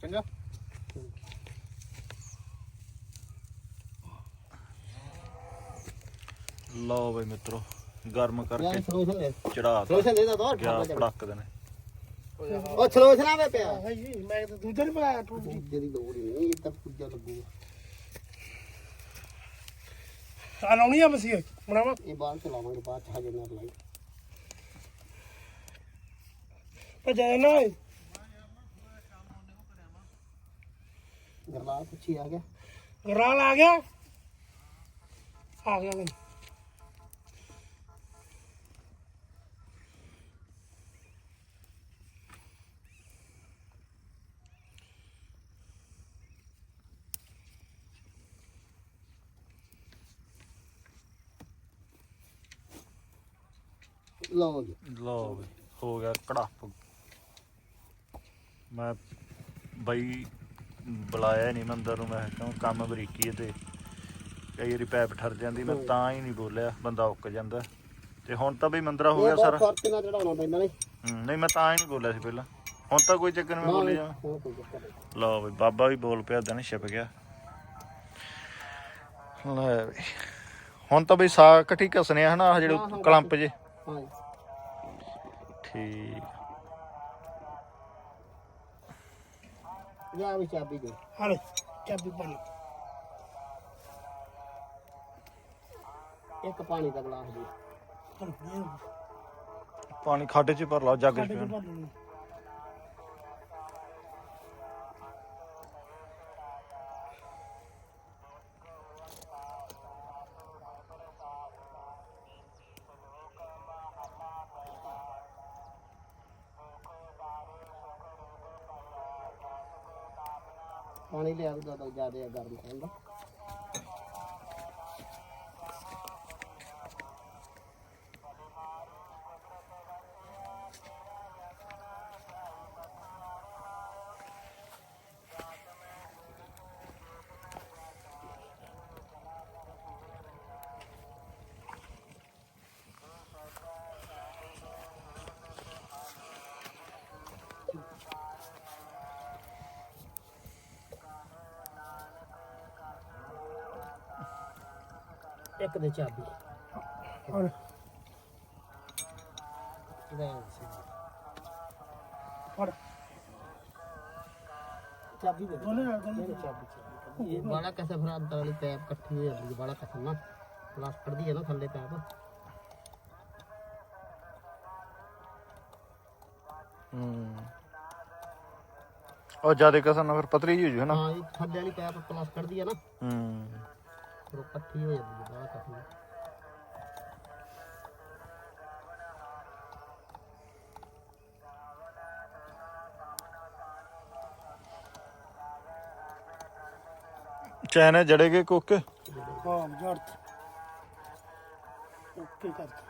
Speaker 2: ਚੰਗਾ। ਲਓ ਬਈ ਮਿੱਤਰੋ ਗਰਮ ਕਰਕੇ
Speaker 1: ਸੋਲੂਸ਼ਨ ਲੈ
Speaker 2: ਚੜਾ
Speaker 1: ਸੋਲੂਸ਼ਨ ਦੇ ਦਾ ਦੋ
Speaker 2: ਗਿਆ ਪੜਕ ਦੇਣੇ।
Speaker 1: ਉਹ ਸੋਲੂਸ਼ਨ ਆਵੇ ਪਿਆ।
Speaker 3: ਹੈ ਜੀ ਮੈਂ ਤਾਂ ਦੂਜਾ ਨਹੀਂ ਪਾਇਆ ਤੂੰ
Speaker 1: ਦੂਜੇ ਦੀ ਲੋੜ ਹੀ ਨਹੀਂ ਇਹ ਤਾਂ ਪੁੱਜਾ ਲੱਗੂਗਾ।
Speaker 3: ਆ ਲਾਉਣੀ ਆ ਮਸੀਂ ਬਣਾਵਾ?
Speaker 1: ਇਹ ਬਾਅਦ ਚ ਲਾਵਾਂਗੇ ਬਾਅਦ ਚ ਲਾਈ
Speaker 3: ਭਜਾਇਆ ਨਾ
Speaker 1: ਪੁੱਛੀ ਆ ਗਿਆ।
Speaker 3: ਗਰਾਲ ਆ ਗਿਆ। ਆ ਗਿਆ ਬਈ।
Speaker 1: ਲਓ ਜੀ।
Speaker 2: ਲਓ ਬਈ ਹੋ ਗਿਆ ਕੜਾਪ ਮੈਂ ਬਈ ਬੁਲਾਇਆ ਨਹੀਂ ਮੰਦਰ ਨੂੰ ਮੈਂ ਕਿਉਂ ਕੰਮ ਬਰੀਕੀ ਹੈ ਤੇ ਕਈ ਵਾਰੀ ਪੈਪ ਠਰ ਜਾਂਦੀ ਮੈਂ ਤਾਂ ਹੀ ਨਹੀਂ ਬੋਲਿਆ ਬੰਦਾ ਉੱਕ ਜਾਂਦਾ। ਤੇ ਹੁਣ ਤਾਂ ਬਈ ਮੰਦਰਾ ਹੋ ਗਿਆ ਸਾਰਾ।
Speaker 1: ਫ਼ਰਕ ਚੜਾਉਣਾ ਪੈਂਦਾ
Speaker 2: ਨਹੀਂ ਮੈਂ ਤਾਂ ਹੀ ਨਹੀਂ ਬੋਲਿਆ ਸੀ ਪਹਿਲਾਂ। ਹੁਣ ਤਾਂ ਕੋਈ ਚੱਕਰ ਨਹੀਂ ਬੋਲੀ
Speaker 1: ਨਹੀਂ
Speaker 2: ਲਓ ਬਈ ਬਾਬਾ ਵੀ ਬੋਲ ਪਿਆ ਦਿਨ ਛਿਪ ਗਿਆ। ਲੈ ਬਈ ਹੁਣ ਤਾਂ ਬਈ ਸਾਗ ਇਕੱਠੀ ਘਸਨੇ ਆ ਹਨਾ
Speaker 1: ਹਾਂ,
Speaker 2: ਜਿਹੜੇ ਕਲੰਪ ਜੇ ਠੀਕ।
Speaker 1: ਵੀ ਚਾਬੀ ਦੇ।
Speaker 3: ਹਾਲੇ ਚਾਬੀ ਪਾਣੀ
Speaker 1: ਇੱਕ ਪਾਣੀ ਦਾ ਗਲਾਸ ਦੇ।
Speaker 2: ਪਾਣੀ ਖਾਡੇ 'ਚ ਭਰ ਲਓ ਜੱਗ 'ਚ ਪੀਣ।
Speaker 1: ਪਾਣੀ ਲਿਆ ਵੀ ਤਾਂ ਜ਼ਿਆਦਾ ਗਰਮ ਹੁੰਦਾ ਇੱਕ ਦੇ ਚਾਬੀ। ਲੈ
Speaker 3: ਫੜ
Speaker 1: ਚਾਬੀ ਦੇ
Speaker 3: ਦੋਨੇ ਨਾਲ
Speaker 1: ਚਾਬੀ ਚਾਬੀ ਇਹ ਬਾਲਾ ਕਸੇ ਫਿਰ ਅੰਦਰ ਵਾਲੀ ਪੈਪ ਇਕੱਠੀ ਹੋ ਜਾਂਦੀ ਬਾਲਾ ਕਸੇ ਨਾ ਪਲਾਸਟਰ ਦੀ ਹੈ ਨਾ ਥੱਲੇ ਪੈਪ
Speaker 2: ਹੂੰ। ਉਹ ਜ਼ਿਆਦਾ ਕਸਨ ਨਾਲ ਫਿਰ ਪਤਲੀ ਜਿਹੀ ਹੋ ਜੂ ਹਨਾ
Speaker 1: ਹਾਂ ਇਹ ਥੱਲੇ ਵਾਲੀ ਪੈਪ ਪਲਾਸਟਰ ਦੀ ਹੈ ਨਾ।
Speaker 2: ਹੂੰ।
Speaker 1: ਫਿਰ ਉਹ ਇਕੱਠੀ ਹੋ ਜਾਂਦੀ ਹੈ ਬਾਲਾ ਕਸੇ
Speaker 2: ਚੈਨੇ ਜੜੇਗੇ ਕੁੱਕ
Speaker 3: ਹਾਂ ਜੜਤ ਓਕੇ ਕਰਤਾ
Speaker 1: ਲੈ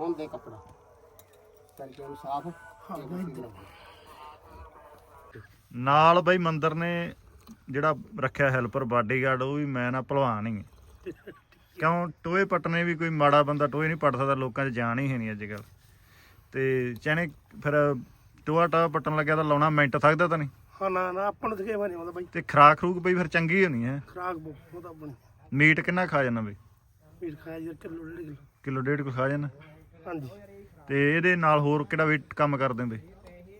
Speaker 1: ਹੁਣ ਦੇ ਕੱਪੜਾ। ਚੱਲ ਕੇ ਉਹਨੂੰ ਸਾਫ਼
Speaker 2: ਨਾਲ ਬਈ ਮੰਦਰ ਨੇ ਜਿਹੜਾ ਰੱਖਿਆ ਹੈਲਪਰ ਬਾਡੀਗਾਰਡ ਉਹ ਵੀ ਮੈਂ ਨਾ ਭਲਵਾਨ ਹੀ ਹਾਂ। ਕਿਉਂ? ਟੋਏ ਪਟਨੇ ਵੀ ਕੋਈ ਮਾੜਾ ਬੰਦਾ ਟੋਏ ਨਹੀਂ ਪਟ ਸਕਦਾ ਲੋਕਾਂ 'ਚ ਜਾਣ ਹੀ ਹੈ ਨਹੀਂ ਅੱਜ ਕੱਲ ਤੇ ਚੈਨੇ ਫਿਰ ਟੋਆ ਟਾ ਪਟਣ ਲੱਗਿਆ ਤਾਂ ਲਾਉਣਾ ਮਿੰਟ ਥੱਕਦਾ ਤਾਂ ਨਹੀਂ?
Speaker 3: ਹਾਂ ਨਾ ਨਾ ਆਪਾਂ ਨੂੰ ਨਹੀਂ ਆਉਂਦਾ ਬਾਈ।
Speaker 2: ਤੇ ਖਰਾਕ ਖਰੂਕ ਬਈ ਫਿਰ ਚੰਗੀ ਹੋਣੀ ਹੈ।
Speaker 3: ਖਰਾਕ ਬਹੁਤ ਆਪਣੀ।
Speaker 2: ਮੀਟ ਕਿੰਨਾ ਖਾ ਜਾਂਦਾ ਬਈ?
Speaker 3: ਵੀਰ ਖਾਇਆ ਜੀ ਕਿਲੋ ਡੇਢ ਕਿਲੋ।
Speaker 2: ਕਿਲੋ ਡੇਢ ਕੋ ਖਾ ਜਾਂਦਾ।
Speaker 3: ਹਾਂਜੀ।
Speaker 2: ਤੇ ਇਹਦੇ ਨਾਲ ਹੋਰ ਕਿਹੜਾ ਵੀ ਕੰਮ ਕਰਦੇ ਬਈ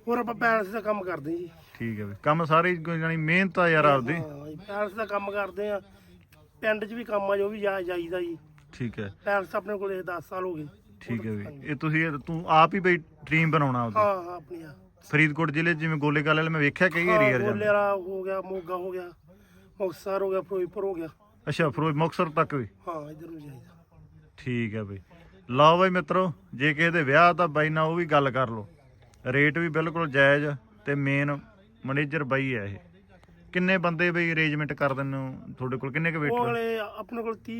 Speaker 3: ਹੋਰ ਆਪਾਂ ਪੈਲਸ ਦਾ ਕੰਮ ਕਰਦੇ ਜੀ।
Speaker 2: ਠੀਕ ਹੈ ਕੰਮ ਸਾਰੇ ਜਾਨੀ ਮਿਹਨਤ ਆ ਯਾਰ ਆਪਦੀ।
Speaker 3: ਹਾਂ ਜੀ, ਪੈਲਸ ਦਾ ਕੰਮ ਕਰਦੇ ਆ ਪਿੰਡ 'ਚ ਵੀ ਕੰਮ ਆ ਜੋ ਵੀ ਜਾ ਜਾਈਦਾ ਜੀ।
Speaker 2: ਠੀਕ ਹੈ।
Speaker 3: ਪੈਲਸ ਆਪਣੇ ਕੋਲੇ 10 ਸਾਲ ਹੋ ਗਏ।
Speaker 2: ਠੀਕ ਹੈ ਬਈ ਇਹ ਤੁਸੀਂ ਇਹ- ਤੂੰ ਆਪ ਹੀ ਬਈ ਟ੍ਰੀਮ ਬਣਾਉਣਾ ਆਪਦੀ।
Speaker 3: ਹਾਂ ਹਾਂ ਆਪਣੀ ਆ।
Speaker 2: ਫਰੀਦਕੋਟ ਜ਼ਿਲ੍ਹੇ 'ਚ ਜਿਵੇਂ ਗੋਲੇਗਾਲ ਵਾਲੇ ਮੈਂ ਵੇਖਿਆ ਕਈ ਏਰੀਆ
Speaker 3: ਹਾਂ,
Speaker 2: ਜਾਂਦੇ
Speaker 3: ਗੋਲੇ ਵਾਲਾ ਹੋ ਗਿਆ ਮੋਗਾ ਹੋ ਗਿਆ ਮੁਕਤਸਰ ਹੋ ਗਿਆ ਫਿਰੋਜ਼ਪੁਰ ਹੋ ਗਿਆ।
Speaker 2: ਅੱਛਾ ਫਿਰੋਜ਼ ਮੁਕਤਸਰ ਤੱਕ ਵੀ?
Speaker 3: ਹਾਂ ਇਧਰ ਨੂੰ ਜਾਈਦਾ।
Speaker 2: ਠੀਕ ਹੈ ਬਈ। ਲਓ ਬਈ ਮਿੱਤਰੋ ਜੇ ਕਿਸੇ ਦੇ ਵਿਆਹ ਤਾਂ ਬਾਈ ਨਾਲ ਉਹ ਵੀ ਗੱਲ ਕਰ ਲਓ। ਰੇਟ ਵੀ ਬਿਲਕੁਲ ਜਾਇਜ਼ ਤੇ ਮੇਨ ਮੈਨੇਜਰ ਬਾਈ ਹੈ ਇਹ। ਕਿੰਨੇ ਬੰਦੇ ਬਈ ਅਰੇਂਜਮੈਂਟ ਕਰ ਦਿੰਦੇ ਹੋ? ਤੁਹਾਡੇ ਕੋਲ ਕਿੰਨੇ ਕੁ
Speaker 3: ਉਹ
Speaker 2: ਵੇਟਰ
Speaker 3: ਅਗਲੇ ਆਪਣੇ ਕੋਲ 30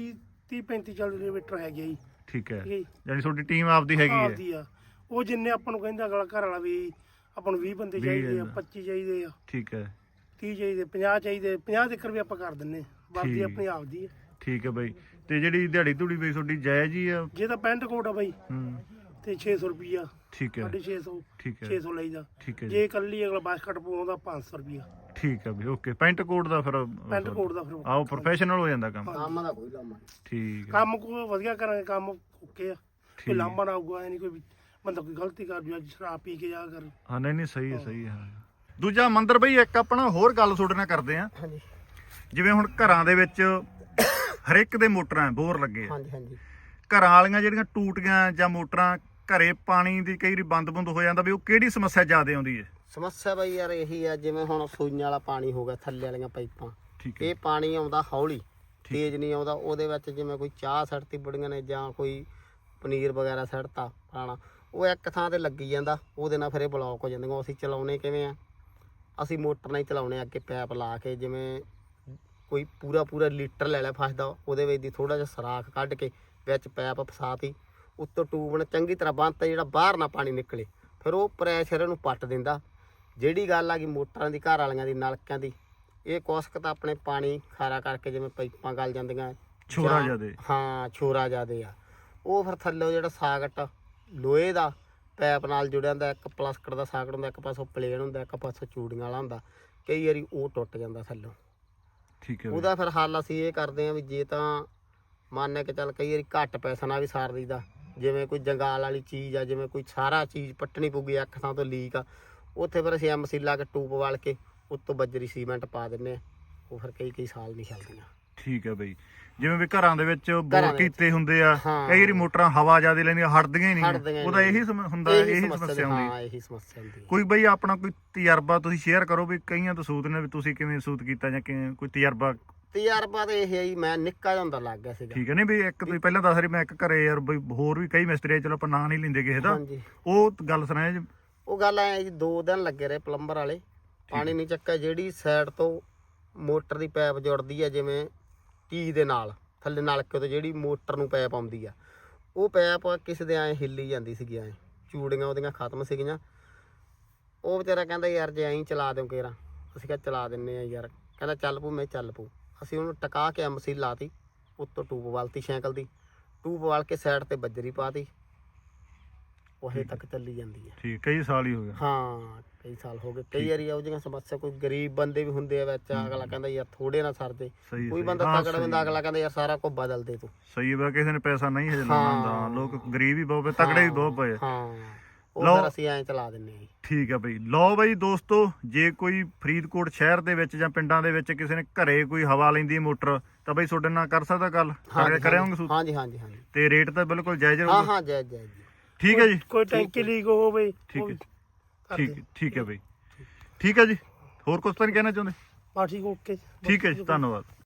Speaker 3: 30 35 40 ਕਿਲੋਮੀਟਰ ਹੈਗੇ ਜੀ।
Speaker 2: ਠੀਕ ਹੈ।
Speaker 3: ਠੀਕ ਹੈ ਜੀ।
Speaker 2: ਯਾਨੀ ਤੁਹਾਡੀ ਟੀਮ ਆਪਦੀ ਹੈਗੀ ਹੈ।
Speaker 3: ਆਪਦੀ ਆ। ਉਹ ਜਿੰਨੇ ਆਪਾਂ ਨੂੰ ਕਹਿੰਦਾ ਅਗਲਾ ਘਰ ਵਾਲਾ ਵੀ ਆਪਾਂ ਨੂੰ 20 ਬੰਦੇ
Speaker 2: ਵੀਹ
Speaker 3: ਚਾਹੀਦੇ ਆ
Speaker 2: ਆ।
Speaker 3: 25 ਚਾਹੀਦੇ ਆ।
Speaker 2: ਠੀਕ ਹੈ।
Speaker 3: 30 ਚਾਹੀਦੇ 50 ਚਾਹੀਦੇ 50 ਤੱਕ ਵੀ ਆਪਾਂ ਕਰ ਦਿੰਨੇ ਵਰਦੀ
Speaker 2: ਠੀਕ।
Speaker 3: ਆਪਣੀ ਆਪਦੀ ਆ।
Speaker 2: ਠੀਕ ਹੈ ਬਈ। ਤੇ ਜਿਹੜੀ ਦਿਹਾੜੀ ਧੂੜੀ ਬਈ ਤੁਹਾਡੀ ਜਾਇਜ਼ ਹੀ ਆ?
Speaker 3: ਜੇ ਤਾਂ ਪੈਂਟ ਕੋਟ ਆ ਬਾਈ।
Speaker 2: ਹੂੰ।
Speaker 3: ਤੇ 600 ਰੁਪਿਆ
Speaker 2: ਠੀਕ ਹੈ।
Speaker 3: 650
Speaker 2: ਠੀਕ ਹੈ।
Speaker 3: 600 ਲਈਦਾ
Speaker 2: ਠੀਕ ਹੈ ਜੀ
Speaker 3: ਜੇ। ਇਕੱਲੀ ਅਗਲਾ ਬਾਸਕਟ ਪਾਉਂਦਾ 500 ਰੁਪਿਆ
Speaker 2: ਠੀਕ ਹੈ ਬਈ ਓਕੇ। ਪੈਂਟ ਕੋਟ ਦਾ ਫਿਰ
Speaker 3: ਪੈਂਟ ਕੋਟ ਦਾ ਫਿਰ।
Speaker 2: ਆਓ ਪ੍ਰੋਫੈਸ਼ਨਲ ਹੋ ਜਾਂਦਾ ਕੰਮ।
Speaker 1: ਕੰਮ ਦਾ ਕੋਈ ਲਾਮਾ ਨਹੀਂ।
Speaker 2: ਠੀਕ ਹੈ।
Speaker 3: ਕੰਮ ਕੋ ਵਧੀਆ ਕਰਾਂਗੇ ਕੰਮ ਓਕੇ ਆ। ਕੋਈ। ਲਾਂਬਾ ਨਾ ਆਊਗਾ ਨਹੀਂ ਕੋਈ ਬੰਦਾ ਕੋਈ ਗਲਤੀ ਕਰ ਜੂ ਅੱਜ ਸ਼ਰਾਬ ਪੀ ਕੇ ਜਾ ਕਰ।
Speaker 2: ਹਾਂ ਨਹੀਂ ਨਹੀਂ ਸਹੀ ਹੈ ਸਹੀ ਹੈ। ਦੂਜਾ ਮੰਦਰ ਬਈ ਇੱਕ ਆਪਣਾ ਹੋਰ ਗੱਲ ਤੁਹਾਡੇ ਨਾਲ ਕਰਦੇ ਆ
Speaker 1: ਹਾਂਜੀ।
Speaker 2: ਜਿਵੇਂ ਹੁਣ ਘਰਾਂ ਦੇ ਵਿੱਚ ਹਰ ਇੱਕ ਦੇ ਮੋਟਰਾਂ ਬੋਰ ਲੱਗੇ ਆ।
Speaker 1: ਹਾਂਜੀ ਹਾਂਜੀ।
Speaker 2: ਘਰਾਂ ਵਾਲੀਆਂ ਜਿਹੜੀਆਂ ਟੂਟੀਆਂ ਜਾਂ ਮੋਟਰਾਂ ਘਰੇ ਪਾਣੀ ਦੀ ਕਈ ਵਾਰੀ ਬੰਦ-ਬੰਦ ਹੋ ਜਾਂਦਾ ਵੀ ਉਹ ਕਿਹੜੀ ਸਮੱਸਿਆ ਜ਼ਿਆਦਾ ਆਉਂਦੀ ਹੈ?
Speaker 1: ਸਮੱਸਿਆ ਬਈ ਯਾਰ ਇਹੀ ਆ ਜਿਵੇਂ ਹੁਣ ਸੂਈਆਂ ਵਾਲਾ ਪਾਣੀ ਹੋ ਗਿਆ ਥੱਲੇ ਵਾਲੀਆਂ ਪਾਈਪਾਂ।
Speaker 2: ਠੀਕ ਹੈ।
Speaker 1: ਇਹ ਪਾਣੀ ਆਉਂਦਾ ਹੌਲੀ ਤੇਜ਼ ਨਹੀਂ ਆਉਂਦਾ ਉਹਦੇ ਵਿੱਚ ਜਿਵੇਂ ਕੋਈ ਚਾਹ ਸੜਤੀ ਬੁੜੀਆਂ ਨੇ ਜਾਂ ਕੋਈ ਪਨੀਰ ਵਗੈਰਾ ਸੜਤਾ ਪੁਰਾਣਾ ਉਹ ਇੱਕ ਥਾਂ ਤੇ ਲੱਗੀ ਜਾਂਦਾ ਉਹਦੇ ਨਾਲ ਫਿਰ ਇਹ ਬਲੌਕ ਹੋ ਜਾਂਦੀਆਂ ਅਸੀਂ ਚਲਾਉਣੇ ਕਿਵੇਂ ਆ? ਅਸੀਂ ਮੋਟਰ ਨਾਲ ਹੀ ਚਲਾਉਣੇ ਅੱਗੇ ਪੈਪ ਲਾ ਕੇ ਜਿਵੇਂ ਕੋਈ ਪੂਰਾ ਪੂਰਾ ਲੀਟਰ ਲੈ ਲਿਆ ਫਸਦਾ ਉਹਦੇ ਵਿੱਚ ਦੀ ਥੋੜਾ ਜਿਹਾ ਸਰਾਖ ਕੱਢ ਕੇ ਵਿੱਚ ਪੈਪ ਫਸਾਤੀ। ਉੱਤੋਂ ਟੂਬ ਨਾਲ ਚੰਗੀ ਤਰ੍ਹਾਂ ਬੰਨਤਾ ਜਿਹੜਾ ਬਾਹਰ ਨਾ ਪਾਣੀ ਨਿਕਲੇ। ਫਿਰ ਉਹ ਪ੍ਰੈਸ਼ਰ ਇਹਨੂੰ ਪੱਟ ਦਿੰਦਾ। ਜਿਹੜੀ ਗੱਲ ਆ ਗਈ ਮੋਟਰਾਂ ਦੀ ਘਰ ਵਾਲੀਆਂ ਦੀ ਨਲਕਿਆਂ ਦੀ ਇਹ ਕੁਸਕ ਤਾਂ ਆਪਣੇ ਪਾਣੀ ਖਾਰਾ ਕਰਕੇ ਜਿਵੇਂ ਪਾਈਪਾਂ ਗਲ ਜਾਂਦੀਆਂ।
Speaker 2: ਛੋਰਾ
Speaker 1: ਜਾਂ-
Speaker 2: ਜ਼ਿਆਦੇ।
Speaker 1: ਹਾਂ ਛੋਰਾ ਜਿਆਦੇ ਆ। ਉਹ ਫਿਰ ਥੱਲੇ ਜਿਹੜਾ ਸਾਕਟ ਲੋਹੇ ਦਾ ਪੈਪ ਨਾਲ ਜੁੜਿਆ ਹੁੰਦਾ ਇੱਕ ਪਲਾਸਟਿਕ ਦਾ ਸਾਕਟ ਹੁੰਦਾ ਇੱਕ ਪਾਸੋਂ ਪਲੇਨ ਹੁੰਦਾ ਇੱਕ ਪਾਸੋਂ ਚੂੜੀਆਂ ਵਾਲਾ ਹੁੰਦਾ। ਕਈ ਵਾਰੀ ਉਹ ਟੁੱਟ ਜਾਂਦਾ ਥੱਲੋਂ।
Speaker 2: ਠੀਕ ਹੈ ਬਈ।
Speaker 1: ਉਹਦਾ ਫਿਰ ਹੱਲ ਅਸੀਂ ਇਹ ਕਰਦੇ ਹਾਂ ਵੀ ਜੇ ਤਾਂ ਮੰਨ ਕੇ ਚੱਲ ਕਈ ਵਾਰੀ ਘੱਟ ਪੈਸਾ ਨਾਲ ਵੀ ਸਾਰ ਦਈਦਾ। ਜਿਵੇਂ ਕੋਈ ਜੰਗਾਲ ਵਾਲੀ ਚੀਜ਼ ਆ ਜਿਵੇਂ ਕੋਈ ਸਾਰਾ ਚੀਜ਼ ਪੱਟਣੀ ਪਊਗੀ ਇੱਕ ਥਾਂ ਤੋਂ ਲੀਕ ਆ। ਉੱਥੇ ਫਿਰ ਅਸੀਂ ਐਮਸੀ ਲਾ ਕੇ ਟੂਬ ਵਾਲ ਕੇ ਉੱਤੋਂ ਬੱਜਰੀ ਸੀਮੈਂਟ ਪਾ ਦਿੰਨੇ ਆ ਉਹ ਫਿਰ ਕਈ ਕਈ ਸਾਲ ਨਹੀਂ ਚੱਲਦੀਆਂ।
Speaker 2: ਠੀਕ ਹੈ ਬਈ। ਜਿਵੇਂ ਵੀ ਘਰਾਂ ਦੇ ਵਿੱਚ
Speaker 1: ਘਰਾਂ
Speaker 2: ਬੋਰ
Speaker 1: ਦੇ।
Speaker 2: ਕੀਤੇ ਹੁੰਦੇ ਆ
Speaker 1: ਹਾਂ।
Speaker 2: ਕਈ ਵਾਰੀ ਮੋਟਰਾਂ ਹਵਾ ਜ਼ਿਆਦਾ ਲੈਂਦੀਆਂ ਹਟਦੀਆਂ ਹੀ
Speaker 1: ਹਟਦੀਆਂ
Speaker 2: ਨਹੀਂ
Speaker 1: ਹੀ
Speaker 2: ਉਹਦਾ
Speaker 1: ਨਹੀਂ।
Speaker 2: ਇਹੀ ਸਮ- ਹੁੰਦਾ
Speaker 1: ਇਹੀ ਸਮੱਸਿਆ
Speaker 2: ਹੁੰਦੀ।
Speaker 1: ਹਾਂ ਇਹੀ ਸਮੱਸਿਆ ਹੁੰਦੀ ਹੈ।
Speaker 2: ਕੋਈ ਬਈ ਆਪਣਾ ਕੋਈ ਤਜਰਬਾ ਤੁਸੀਂ ਸ਼ੇਅਰ ਕਰੋ ਵੀ ਕਈਆਂ ਤੋਂ ਸੂਤ ਨੇ ਵੀ ਤੁਸੀਂ ਕਿਵੇਂ ਸੂਤ ਕੀਤਾ ਜਾਂ ਕਿਵੇਂ ਕੋਈ ਤਜਰਬਾ।
Speaker 1: ਤਜਰਬਾ ਤੇ ਇਹ ਹੈ ਜੀ ਮੈਂ ਨਿੱਕਾ ਜਿਹਾ ਹੁੰਦਾ ਲੱਗ ਗਿਆ ਸੀਗਾ।
Speaker 2: ਠੀਕ ਹੈ ਨਹੀਂ ਵੀ ਇੱਕ ਤੁਸੀਂ ਪਹਿਲਾਂ ਦੱਸ ਰਹੀ ਮੈਂ ਇੱਕ ਘਰੇ ਯਾਰ ਬਈ ਹੋਰ ਵੀ ਕਈ ਮਿਸਤਰੀ ਆ, ਚਲੋ ਆਪਾਂ ਨਾਂ ਨਹੀਂ ਲੈਂਦੇ ਕਿਸੇ ਦਾ।
Speaker 1: ਹਾਂਜੀ।
Speaker 2: ਉਹ ਗੱਲ ਸੁਣਾਇਆ ਜੀ।
Speaker 1: ਉਹ ਗੱਲ ਐ ਜੀ ਦੋ ਦਿਨ ਲੱਗੇ ਰਹੇ ਪਲੰਬਰ ਵਾਲੇ। ਪਾਣੀ ਨਹੀਂ ਚੱਕਿਆ ਜਿਹੜੀ ਸਾਈਡ ਤੋਂ ਮੋਟਰ ਦੀ ਪਾਈਪ ਜੁੜਦੀ ਆ ਜਿਵੇਂ ਕੀ ਦੇ ਨਾਲ, ਥੱਲੇ ਨਲਕੇ ਤੋਂ ਜਿਹੜੀ ਮੋਟਰ ਨੂੰ ਪੈਪ ਆਉਂਦੀ ਆ, ਉਹ ਪੈਪ ਕਿਸੇ ਦੇ ਐ ਹਿੱਲੀ ਜਾਂਦੀ ਸੀਗੀ ਐ, ਚੂੜੀਆਂ ਉਹਦੀਆਂ ਖਤਮ ਸੀਗੀਆਂ। ਉਹ ਵਿਚਾਰਾ ਕਹਿੰਦਾ, ਯਾਰ ਜੇ ਐਂ ਚਲਾ ਦਿਓ ਕੇਰਾ। ਅਸੀਂ ਕਿਹਾ, ਚਲਾ ਦਿੰਨੇ ਆ ਯਾਰ। ਕਹਿੰਦਾ, ਚੱਲ ਪੂ, ਮੈਂ ਚੱਲ ਪੂ। ਅਸੀਂ ਉਹਨੂੰ ਟਕਾ ਕੇ ਐਮਸੀ ਲਾਤੀ, ਉੱਤੋਂ ਟੂਬ ਵਾਲਤੀ ਸਾਈਕਲ ਦੀ, ਟੂਬ ਵਾਲ ਕੇ ਸਾਈਡ ਤੇ ਬੱਜਰੀ ਪਾਤੀ। ਉਹ ਹਜੇ ਤੱਕ ਚੱਲੀ ਜਾਂਦੀ ਹੈ।
Speaker 2: ਠੀਕ ਕਈ ਸਾਲ ਹੀ ਹੋ ਗਿਆ
Speaker 1: ਹਾਂ ਕਈ ਸਾਲ ਹੋ ਗਏ। ਕਈ ਵਾਰੀ ਇਹੋ ਜਿਹੀਆਂ ਸਮੱਸਿਆ ਕੋਈ ਗਰੀਬ ਬੰਦੇ ਵੀ ਹੁੰਦੇ ਆ ਵਿੱਚ ਅਗਲਾ ਕਹਿੰਦਾ ਯਾਰ ਥੋੜੇ ਨਾ ਸਰਦੇ
Speaker 2: ਸਹੀ
Speaker 1: ਕੋਈ। ਬੰਦਾ
Speaker 2: ਹਾਂ,
Speaker 1: ਤਕੜਾ ਬੰਦਾ ਅਗਲਾ ਕਹਿੰਦਾ ਯਾਰ ਸਾਰਾ ਕੁਝ ਬਦਲ ਦੇ ਤੂੰ।
Speaker 2: ਸਹੀ ਹੈ ਕਿਸੇ ਨੇ ਪੈਸਾ ਨਹੀਂ ਹਜੇ
Speaker 1: ਹਾਂ।
Speaker 2: ਲੋਕ ਗਰੀਬ ਹੀ ਬਹੁਤ ਤਗੜੇ ਵੀ ਬਹੁਤ ਪਏ।
Speaker 1: ਹਾਂ ਉਹ। ਫਿਰ ਅਸੀਂ ਐਂ ਚਲਾ ਦਿੰਨੇ ਆ
Speaker 2: ਠੀਕ ਹੈ ਬਈ। ਲਓ ਬਈ ਦੋਸਤੋ ਜੇ ਕੋਈ ਫਰੀਦਕੋਟ ਸ਼ਹਿਰ ਦੇ ਵਿੱਚ ਜਾਂ ਪਿੰਡਾਂ ਦੇ ਵਿੱਚ ਕਿਸੇ ਨੇ ਘਰੇ ਕੋਈ ਹਵਾ ਲੈਂਦੀ ਹੈ ਮੋਟਰ ਤਾਂ ਬਈ ਤੁਹਾਡੇ ਨਾਲ ਕਰ ਸਕਦਾ ਗੱਲ? ਕਰਿਆ ਕਰਿਆਉਂਗੇ
Speaker 1: ਹਾਂਜੀ। ਹਾਂਜੀ ਹਾਂਜੀ
Speaker 2: ਤੇ ਰੇਟ ਤਾਂ ਬਿਲਕੁਲ ਜਾਇਜ਼
Speaker 1: ਹਾਂ
Speaker 2: ਰਹੂਗਾ।
Speaker 1: ਹਾਂ ਜੈ ਜੈ ਜੀ।
Speaker 2: ਠੀਕ ਹੈ ਜੀ?
Speaker 3: ਕੋਈ ਟੈਂਕੀ ਲੀਕ ਹੋਵੇ
Speaker 2: ਠੀਕ ਹੈ ਠੀਕ। ਠੀਕ ਹੈ ਬਈ। ਠੀਕ ਹੈ ਜੀ। ਹੋਰ ਕੁਝ ਤਾਂ ਨਹੀਂ ਕਹਿਣਾ ਚਾਹੁੰਦੇ?
Speaker 3: ਠੀਕ ਓਕੇ।
Speaker 2: ਠੀਕ ਹੈ ਜੀ ਧੰਨਵਾਦ।